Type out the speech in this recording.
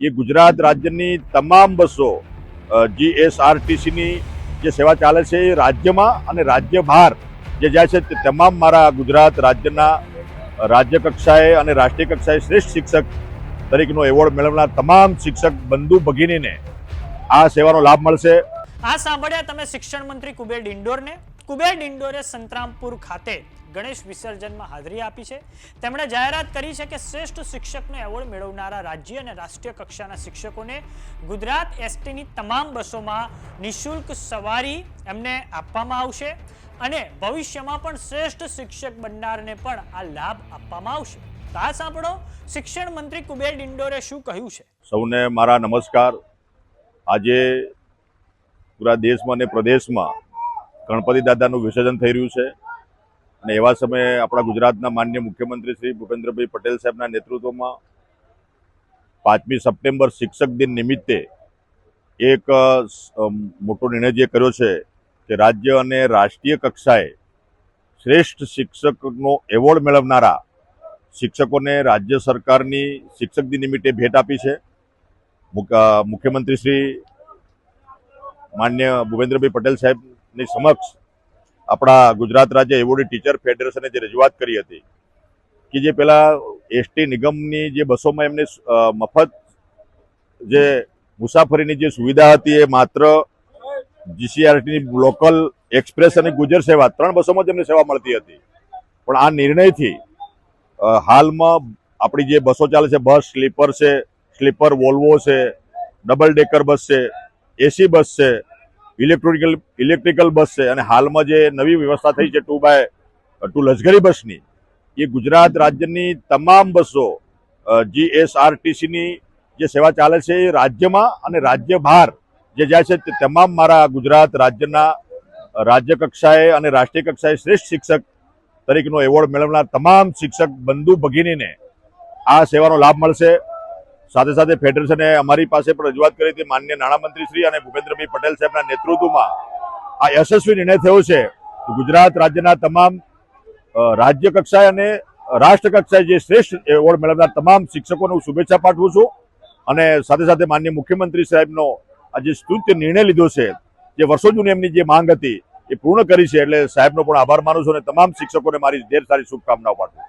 એ ગુજરાત રાજ્યની તમામ બસો જીએસઆરટીસીની જે સેવા ચાલે છે એ રાજ્યમાં અને રાજ્ય બહાર જે જાય છે તે તમામ મારા ગુજરાત રાજ્યના રાજ્ય કક્ષાએ અને રાષ્ટ્રીય કક્ષાએ શ્રેષ્ઠ શિક્ષક તરીકેનો એવોર્ડ મેળવનાર તમામ શિક્ષક બંધુ ભગીનીને આ સેવાનો લાભ મળશે. આ સાંભળ્યા તમે શિક્ષણ મંત્રી કુબેર ડિંડોરને? કુબેર ડિંડોરે સંતરામપુર ખાતે ગણેશ વિસર્જનમાં હાજરી આપી છે. તેમણે જાહેરાત કરી છે કે શ્રેષ્ઠ શિક્ષકનો એવોર્ડ મેળવનારા રાજ્ય અને રાષ્ટ્રીય કક્ષાના શિક્ષકોને ગુજરાત એસટીની તમામ બસોમાં નિઃશુલ્ક સવારી એમને આપવામાં આવશે અને ભવિષ્યમાં પણ શ્રેષ્ઠ શિક્ષક બનનારને પણ આ લાભ આપવામાં આવશે. તો આ સાંભળો શિક્ષણ મંત્રી કુબેર ડિંડોરે શું કહ્યું છે. સૌને મારા નમસ્કાર. આજે પૂરા દેશમાં અને પ્રદેશમાં ગણપતિ દાદાનું વિસર્જન થઈ રહ્યું છે. અને એવા સમયે આપણા ગુજરાતના માન્ય મુખ્યમંત્રી શ્રી ભૂપેન્દ્રભાઈ પટેલ સાહેબના નેતૃત્વમાં પાંચમી સપ્ટેમ્બર શિક્ષક દિન નિમિત્તે એક મોટો નિર્ણય જે કર્યો છે કે રાજ્ય અને રાષ્ટ્રીય કક્ષાએ શ્રેષ્ઠ શિક્ષકનો એવોર્ડ મેળવનારા શિક્ષકોને રાજ્ય સરકારની શિક્ષક દિન નિમિત્તે ભેટ આપી છે. મુખ્યમંત્રી શ્રી માન્ય ભૂપેન્દ્રભાઈ પટેલ સાહેબની સમક્ષ આપણા ગુજરાત રાજ્ય એવોર્ડી ટીચર ફેડરેશને જે રજૂઆત કરી હતી કે જે પેલા એસટી નિગમની જે બસોમાં એમને મફત જે મુસાફરીની જે સુવિધા હતી એ માત્ર જીસીઆરટીની લોકલ એક્સપ્રેસ અને ગુજર સેવા ત્રણ બસોમાં જ એમને સેવા મળતી હતી. પણ આ નિર્ણયથી હાલમાં આપણી જે બસો ચાલે છે, બસ, સ્લીપર છે, સ્લીપર વોલ્વો છે, ડબલ ડેકર બસ છે, એસી બસ છે ઇલેક્ટ્રોનિકલ ઇલેક્ટ્રિકલ બસ છે. અને હાલમાં જે નવી વ્યવસ્થા થઈ છે ટુ બાય ટુ લશ્કરી બસની એ ગુજરાત રાજ્યની તમામ બસો જીએસઆરટીસીની જે સેવા ચાલે છે એ રાજ્યમાં અને રાજ્ય બહાર જે જાય છે તે તમામ મારા ગુજરાત રાજ્યના રાજ્ય કક્ષાએ અને રાષ્ટ્રીય કક્ષાએ શ્રેષ્ઠ શિક્ષક તરીકેનો એવોર્ડ મેળવનાર તમામ શિક્ષક બંધુ ભગીનીને આ સેવાનો લાભ મળશે. સાથે સાથે ફેડરેશને અમારી પાસે પણ રજૂઆત કરી હતી માન્ય નાણામંત્રી શ્રી અને ભૂપેન્દ્રભાઈ પટેલ સાહેબના નેતૃત્વમાં. આ યશસ્વી નિર્ણય થયો છે ગુજરાત રાજ્યના તમામ રાજ્ય કક્ષાએ અને રાષ્ટ્ર કક્ષાએ જે શ્રેષ્ઠ એવોર્ડ મેળવનાર તમામ શિક્ષકોને હું શુભેચ્છા પાઠવું છું. અને સાથે સાથે માન્ય મુખ્યમંત્રી સાહેબનો આ જે સ્તુત્ય નિર્ણય લીધો છે, જે વર્ષો જૂની એમની જે માંગ હતી, એ પૂર્ણ કરી છે. એટલે સાહેબનો પણ આભાર માનું છું અને તમામ શિક્ષકોને મારી ઢેર સારી શુભકામનાઓ પાઠવું.